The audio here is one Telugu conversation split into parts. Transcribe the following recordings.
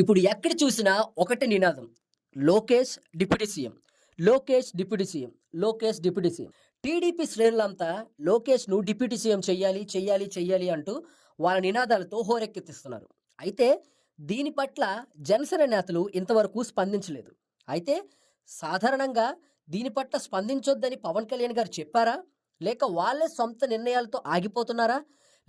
ఇప్పుడు ఎక్కడ చూసినా ఒకటి నినాదం. Lokesh deputy CM. Lokesh deputy CM. Lokesh deputy CM. TDP శ్రేణులంతా లోకేష్ను డిప్యూటీ సీఎం చెయ్యాలి చెయ్యాలి చెయ్యాలి అంటూ వాళ్ళ నినాదాలతో హోరెక్కెత్తిస్తున్నారు. అయితే దీని పట్ల జనసేన నేతలు ఇంతవరకు స్పందించలేదు. అయితే సాధారణంగా దీని పట్ల స్పందించొద్దని పవన్ కళ్యాణ్ గారు చెప్పారా? లేక వాళ్ళే సొంత నిర్ణయాలతో ఆగిపోతున్నారా?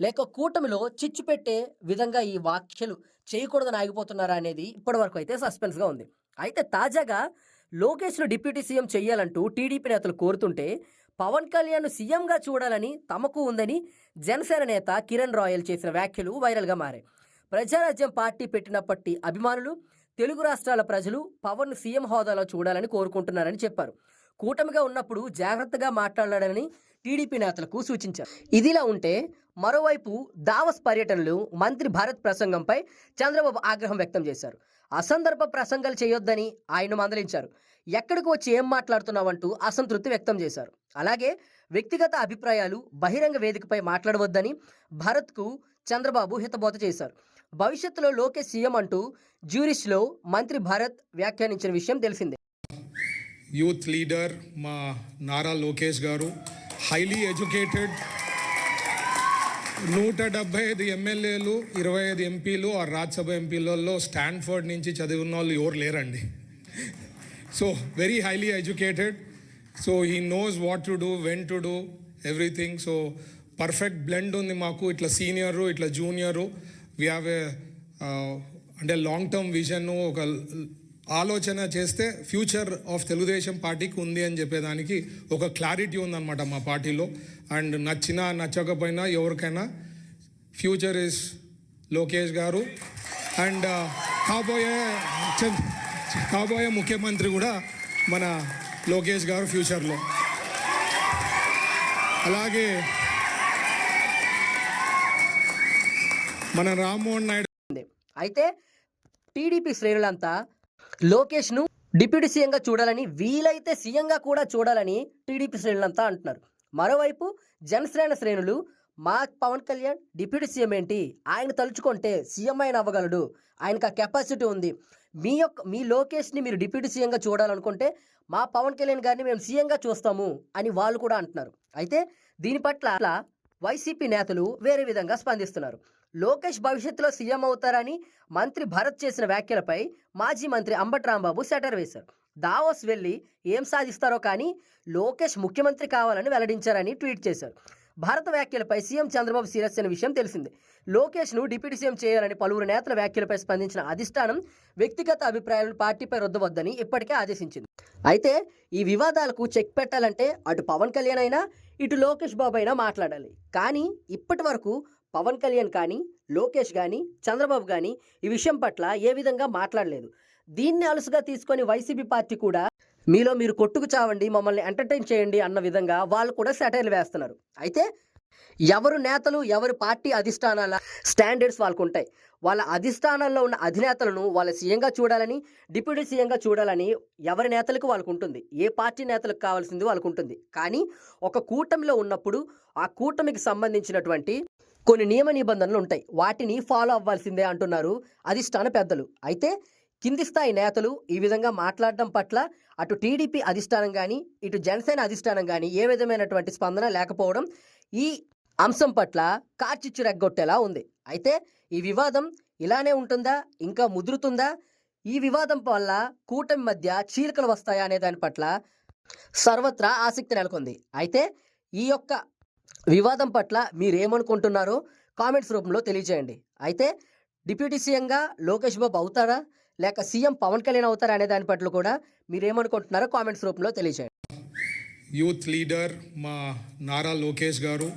లేక కూటమిలో చిచ్చు పెట్టే విధంగా ఈ వ్యాఖ్యలు చేయకూడదని ఆగిపోతున్నారా అనేది ఇప్పటివరకు అయితే సస్పెన్స్గా ఉంది. అయితే తాజాగా లోకేష్ను డిప్యూటీ సీఎం చేయాలంటూ టీడీపీ నేతలు కోరుతుంటే పవన్ కళ్యాణ్ను సీఎంగా చూడాలని తమకు ఉందని జనసేన నేత కిరణ్ రాయల్ చేసిన వ్యాఖ్యలు వైరల్గా మారాయి. ప్రజారాజ్యం పార్టీ పెట్టినప్పటి అభిమానులు తెలుగు రాష్ట్రాల ప్రజలు పవన్ సీఎం హోదాలో చూడాలని కోరుకుంటున్నారని చెప్పారు. కూటమిగా ఉన్నప్పుడు జాగ్రత్తగా మాట్లాడాలని టీడీపీ నేతలకు సూచించారు. ఇదిలా ఉంటే మరోవైపు దావస్ పర్యటనలు మంత్రి భారత్ ప్రసంగంపై చంద్రబాబు ఆగ్రహం వ్యక్తం చేశారు. అసందర్భ ప్రసంగాలు చేయొద్దని ఆయన మందలించారు. ఎక్కడికి వచ్చి ఏం మాట్లాడుతున్నావంటూ అసంతృప్తి వ్యక్తం చేశారు. అలాగే వ్యక్తిగత అభిప్రాయాలు బహిరంగ వేదికపై మాట్లాడవద్దని భరత్కు చంద్రబాబు హితబోధ చేశారు. భవిష్యత్తులో లోకేష్ సీఎం అంటూ జ్యూరిష్లో మంత్రి భారత్ వ్యాఖ్యానించిన విషయం తెలిసిందే. యూత్ లీడర్ మా నారా లోకేష్ గారు హైలీ ఎడ్యుకేటెడ్ నూట డెబ్బై ఐదు ఎమ్మెల్యేలు ఇరవై ఐదు ఎంపీలు ఆ రాజ్యసభ ఎంపీలలో స్టాన్ఫర్డ్ నుంచి చదివిన వాళ్ళు ఎవరు లేరండి. So very highly educated so he knows what to do when to do everything so perfect blend ఉంది మాకు. ఇట్లా సీనియరు ఇట్లా జూనియరు వీ హ్యావ్ ఏ అంటే లాంగ్ టర్మ్ విజన్ ఒక ఆలోచన చేస్తే ఫ్యూచర్ ఆఫ్ తెలుగుదేశం పార్టీకి ఉంది అని చెప్పేదానికి ఒక క్లారిటీ ఉందన్నమాట మా పార్టీలో. అండ్ నచ్చినా నచ్చకపోయినా ఎవరికైనా ఫ్యూచర్ ఇస్ లోకేష్ గారు. అండ్ uh, కాబోయే కాబోయే ముఖ్యమంత్రి కూడా మన లోకేష్ గారు ఫ్యూచర్లో. అలాగే మన రామ్మోహన్ నాయుడు అయితే టీడీపీ శ్రేణులంతా లోకేష్ను డిప్యూటీ సీఎంగా చూడాలని వీలైతే సీఎంగా కూడా చూడాలని టీడీపీ శ్రేణులంతా అంటున్నారు. మరోవైపు జనసేన శ్రేణులు మా పవన్ కళ్యాణ్ డిప్యూటీ సీఎం ఏంటి? ఆయన తలుచుకుంటే సీఎం ఆయన అవ్వగలడు. ఆయనకు ఆ కెపాసిటీ ఉంది. మీ యొక్క మీ లోకేష్ని మీరు డిప్యూటీ సీఎంగా చూడాలనుకుంటే మా పవన్ కళ్యాణ్ గారిని మేము సీఎంగా చూస్తాము అని వాళ్ళు కూడా అంటున్నారు. అయితే దీని పట్ల వైసీపీ నేతలు వేరే విధంగా స్పందిస్తున్నారు. లోకేష్ భవిష్యత్తులో సీఎం అవుతారని మంత్రి భరత్ చేసిన వ్యాఖ్యలపై మాజీ మంత్రి అంబట్ రాంబాబు సెటర్ వేశారు. దావోస్ వెళ్ళి ఏం సాధిస్తారో కానీ లోకేష్ ముఖ్యమంత్రి కావాలని వెల్లడించారని ట్వీట్ చేశారు. భారత వ్యాఖ్యలపై సీఎం చంద్రబాబు సీరియస్ అయిన విషయం తెలిసిందే. లోకేష్ను డిప్యూటీ సీఎం చేయాలని పలువురు నేతల వ్యాఖ్యలపై స్పందించిన అధిష్టానం వ్యక్తిగత అభిప్రాయాలను పార్టీపై రుద్దవద్దని ఇప్పటికే ఆదేశించింది. అయితే ఈ వివాదాలకు చెక్ పెట్టాలంటే అటు పవన్ కళ్యాణ్ అయినా ఇటు లోకేష్ బాబు అయినా మాట్లాడాలి. కానీ ఇప్పటి వరకు పవన్ కళ్యాణ్ కానీ లోకేష్ కానీ చంద్రబాబు కానీ ఈ విషయం పట్ల ఏ విధంగా మాట్లాడలేదు. దీన్ని అలుసుగా తీసుకొని వైసీపీ పార్టీ కూడా మీలో మీరు కొట్టుకు చావండి మమ్మల్ని ఎంటర్టైన్ చేయండి అన్న విధంగా వాళ్ళు కూడా సెటైర్లు వేస్తున్నారు. అయితే ఎవరు నేతలు ఎవరి పార్టీ అధిష్టానాల స్టాండర్డ్స్ వాళ్ళకు ఉంటాయి వాళ్ళ అధిష్టానాల్లో ఉన్న అధినేతలను వాళ్ళ సీఎంగా చూడాలని డిప్యూటీ సీఎంగా చూడాలని ఎవరి నేతలకు వాళ్ళకు ఉంటుంది ఏ పార్టీ నేతలకు కావాల్సింది వాళ్ళకు ఉంటుంది కానీ ఒక కూటమిలో ఉన్నప్పుడు ఆ కూటమికి సంబంధించినటువంటి కొన్ని నియమ నిబంధనలు ఉంటాయి. వాటిని ఫాలో అవ్వాల్సిందే అంటున్నారు అధిష్టాన పెద్దలు. అయితే కింది స్థాయి నేతలు ఈ విధంగా మాట్లాడడం పట్ల అటు టీడీపీ అధిష్టానం కానీ ఇటు జనసేన అధిష్టానం కానీ ఏ విధమైనటువంటి స్పందన లేకపోవడం ఈ అంశం పట్ల కార్చిచ్చు రెగ్గొట్టేలా ఉంది. అయితే ఈ వివాదం ఇలానే ఉంటుందా? ఇంకా ముదురుతుందా? ఈ వివాదం వల్ల కూటమి మధ్య చీలికలు వస్తాయా అనే దాని పట్ల సర్వత్రా ఆసక్తి నెలకొంది. అయితే ఈ యొక్క వివాదం పట్ల మీరేమనుకుంటున్నారో కామెంట్స్ రూపంలో తెలియజేయండి. అయితే డిప్యూటీ సీఎంగా లోకేష్ బాబు అవుతారా? లేక సీఎం పవన్ కళ్యాణ్ అవుతారా అనే దాని పట్ల కూడా మీరేమనుకుంటున్నారో కామెంట్స్ రూపంలో తెలియజేయండి. యూత్ లీడర్ మా నారా లోకేష్ గారు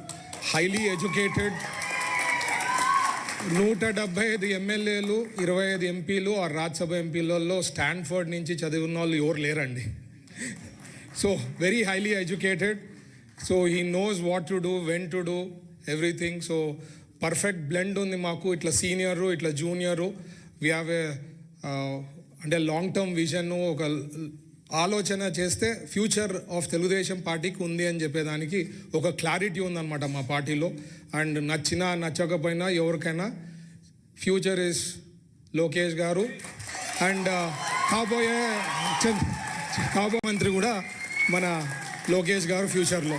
హైలీ ఎడ్యుకేటెడ్ నూట డెబ్బై ఐదు ఎమ్మెల్యేలు ఇరవై ఐదు ఎంపీలు ఆ రాజ్యసభ ఎంపీలలో స్టాన్ఫర్డ్ నుంచి చదివిన వాళ్ళు ఎవరు లేరండి. So very highly educated. So he knows what to do when to do everything so perfect blend ఉంది మాకు. ఇట్లా సీనియరు ఇట్లా జూనియరు వీ హ్యావ్ ఏ అంటే లాంగ్ టర్మ్ విజన్ ఒక ఆలోచన చేస్తే ఫ్యూచర్ ఆఫ్ తెలుగుదేశం పార్టీకి ఉంది అని చెప్పేదానికి ఒక క్లారిటీ ఉందన్నమాట మా పార్టీలో. అండ్ నచ్చినా నచ్చకపోయినా ఎవరికైనా ఫ్యూచర్ ఇస్ లోకేష్ గారు. అండ్ uh, కాబోయే కాబో మంత్రి కూడా మన లోకేష్ గారు ఫ్యూచర్లో